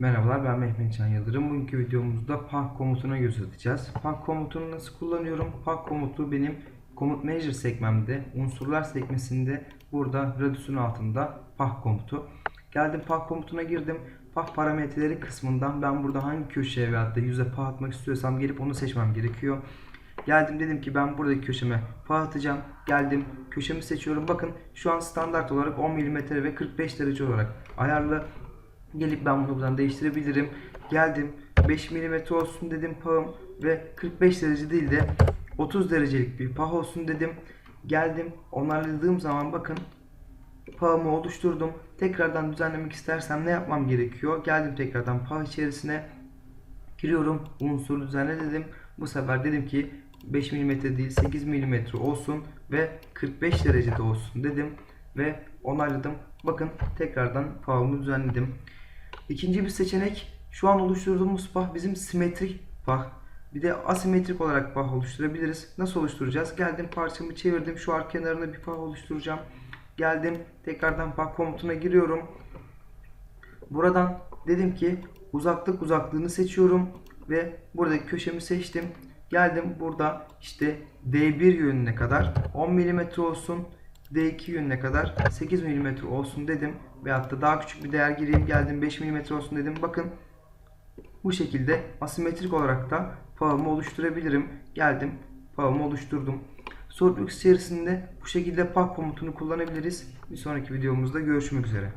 Merhabalar ben Mehmet Can Yıldırım. Bugünkü videomuzda PAH komutuna göz atacağız. PAH komutunu nasıl kullanıyorum? PAH komutu benim komut manager sekmemde, unsurlar sekmesinde burada radiusun altında PAH komutu. Geldim PAH komutuna girdim. PAH parametreleri kısmından ben burada hangi köşeye veyahut da yüze PAH atmak istiyorsam gelip onu seçmem gerekiyor. Geldim dedim ki ben buradaki köşeme PAH atacağım. Geldim köşemi seçiyorum. Bakın şu an standart olarak 10 mm ve 45 derece olarak ayarlı. Gelip ben bunu buradan değiştirebilirim. Geldim 5 mm olsun dedim pahım ve 45 derece değil de 30 derecelik bir pah olsun dedim. Geldim onarladığım zaman bakın pahımı oluşturdum. Tekrardan düzenlemek istersem ne yapmam gerekiyor? Geldim tekrardan pah içerisine giriyorum. Unsur düzenle dedim. Bu sefer dedim ki 5 mm değil 8 mm olsun ve 45 derecede olsun dedim ve onayladım. Bakın tekrardan pahımı düzenledim. İkinci bir seçenek şu an oluşturduğumuz pah bizim simetrik pah. Bir de asimetrik olarak pah oluşturabiliriz. Nasıl oluşturacağız? Geldim parçamı çevirdim. Şu arka kenarına bir pah oluşturacağım. Geldim tekrardan pah komutuna giriyorum. Buradan dedim ki uzaklık uzaklığını seçiyorum ve buradaki köşemi seçtim. Geldim burada işte D1 yönüne kadar 10 mm olsun. D2 yönüne kadar 8 mm olsun dedim. Veyahut da daha küçük bir değer gireyim geldim 5 mm olsun dedim. Bakın bu şekilde asimetrik olarak da pahımı oluşturabilirim. Geldim pahımı oluşturdum. SolidWorks içerisinde bu şekilde pah komutunu kullanabiliriz. Bir sonraki videomuzda görüşmek üzere.